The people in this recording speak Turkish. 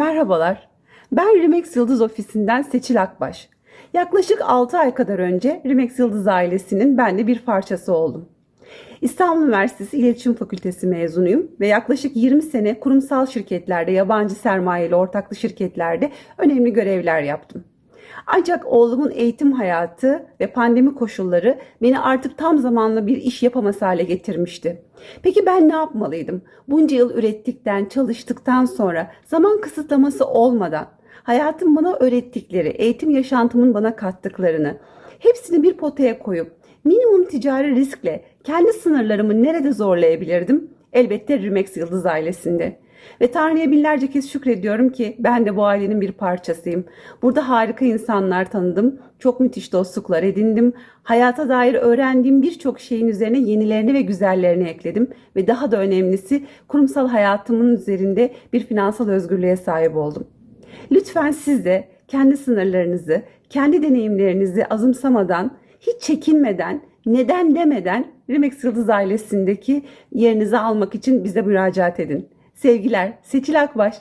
Merhabalar. Ben Rimex Yıldız ofisinden Seçil Akbaş. Yaklaşık 6 ay kadar önce Rimex Yıldız ailesinin ben de bir parçası oldum. İstanbul Üniversitesi İletişim Fakültesi mezunuyum ve yaklaşık 20 sene kurumsal şirketlerde, yabancı sermayeli ortaklı şirketlerde önemli görevler yaptım. Ancak oğlumun eğitim hayatı ve pandemi koşulları beni artık tam zamanlı bir iş yapamaz hale getirmişti. Peki ben ne yapmalıydım? Bunca yıl ürettikten, çalıştıktan sonra zaman kısıtlaması olmadan hayatım bana öğrettikleri, eğitim yaşantımın bana kattıklarını hepsini bir potaya koyup minimum ticari riskle kendi sınırlarımı nerede zorlayabilirdim? Elbette Rimex Yıldız ailesinde. Ve Tanrı'ya binlerce kez şükrediyorum ki ben de bu ailenin bir parçasıyım. Burada harika insanlar tanıdım, çok müthiş dostluklar edindim. Hayata dair öğrendiğim birçok şeyin üzerine yenilerini ve güzellerini ekledim. Ve daha da önemlisi kurumsal hayatımın üzerinde bir finansal özgürlüğe sahip oldum. Lütfen siz de kendi sınırlarınızı, kendi deneyimlerinizi azımsamadan, hiç çekinmeden, neden demeden Rimex Yıldız ailesindeki yerinizi almak için bize müracaat edin. Sevgiler, Seçil Akbaş.